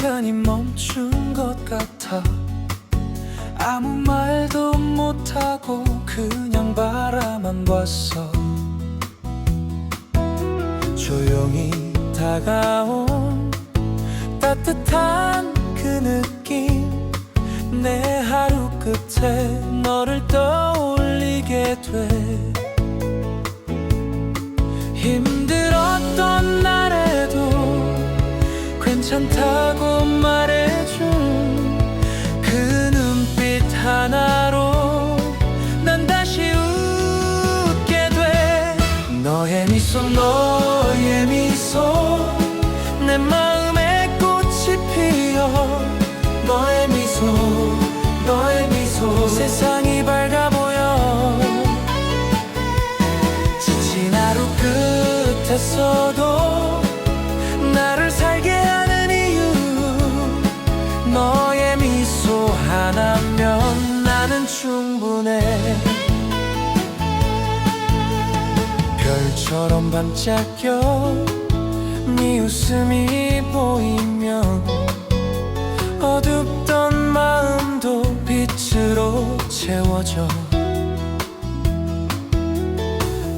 시간이 멈춘 것 같아. 아무 말도 못하고 그냥 바라만 봤어. 조용히 다가온 따뜻한 그 느낌. 내 하루 끝에 너를 떠올리게 돼. 힘들었던 날에도 괜찮다. 피어 너의 미소 너의 미소. 세상이 밝아 보여. 지친 하루 끝에서도 나를 살게 하는 이유. 너의 미소 하나면 나는 충분해. 별처럼 반짝여 네 웃음이 채워져.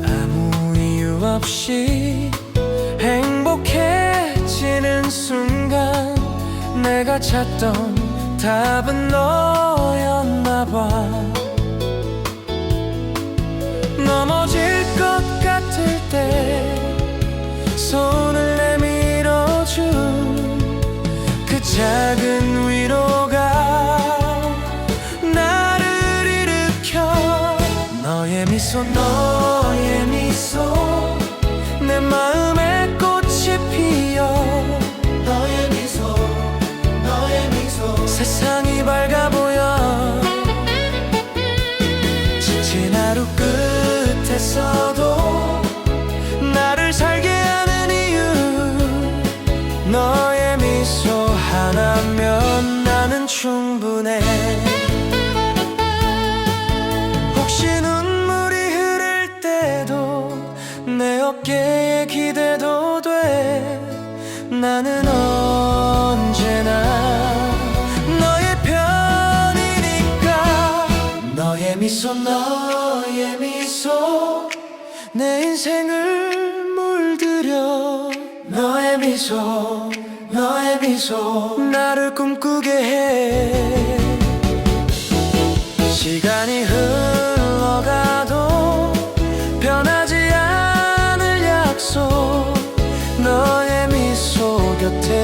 아무 이유 없이 행복해지는 순간 내가 찾던 답은 너였나 봐. 넘어질 것 같을 때 손을 내밀어준 그 작은 너의 미소 너의 미소. 내 마음에 꽃이 피어. 너의 미소 너의 미소. 세상이 밝아 보여. 지친 하루 끝에서도 나를 살게 하는 이유. 너의 미소 하나면 나는 충분해 어깨에 기대도 돼. 나는 언제나 너의 편이니까. 너의 미소 너의 미소. 내 인생을 물들여. 너의 미소 너의 미소. 나를 꿈꾸게 해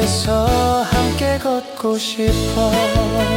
곁에서 함께 걷고 싶어